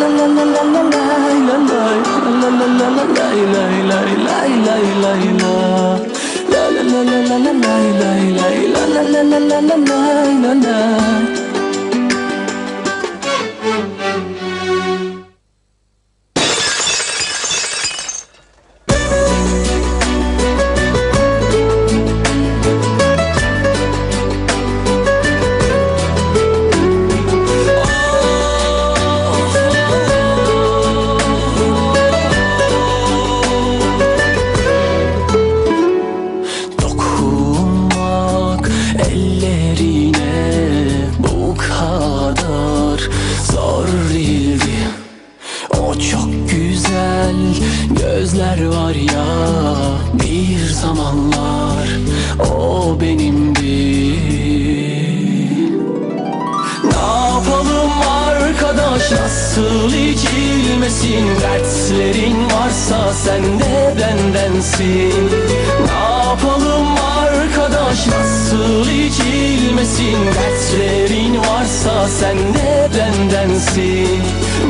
la la la la la gözler var ya bir zamanlar o benimdi. Ne yapalım arkadaş nasıl içilmesin? Dertlerin varsa sen de bendensin. Ne yapalım arkadaş nasıl içilmesin? Dertlerin varsa sen de bendensin.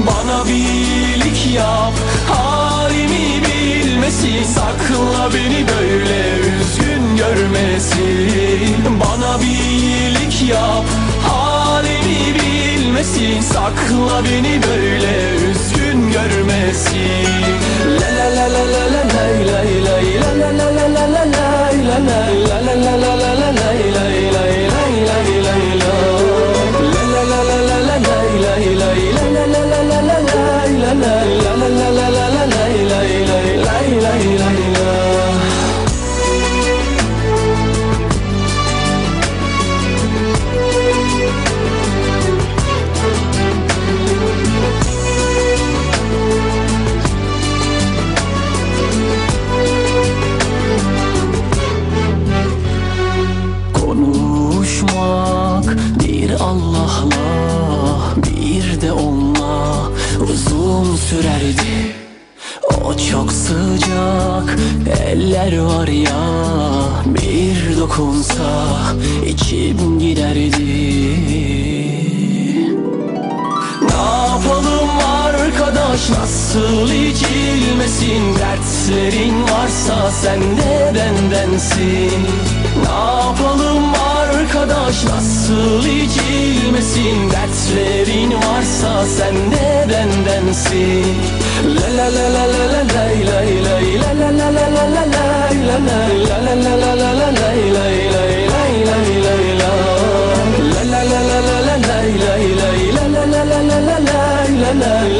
Bana bir iyilik yap halimi bilmesin Sakla beni böyle üzgün görmesin. Bana bir iyilik yap halimi bilmesin. Sakla beni böyle üzgün görmesin uzun sürerdi. O çok sıcak eller var ya bir dokunsa içim giderdi. Ne yapalım arkadaş nasıl içilmesin? Dertlerin varsa sen de bendensin. Ne yapalım arkadaş nasıl içilmesin Dertlerin varsa sen de bendensin La la la la la la lay lay lay La la la la la la lay la lay La la la la la la lay lay lay lay lay lay la La la la la la la lay lay lay La la la la la la lay la lay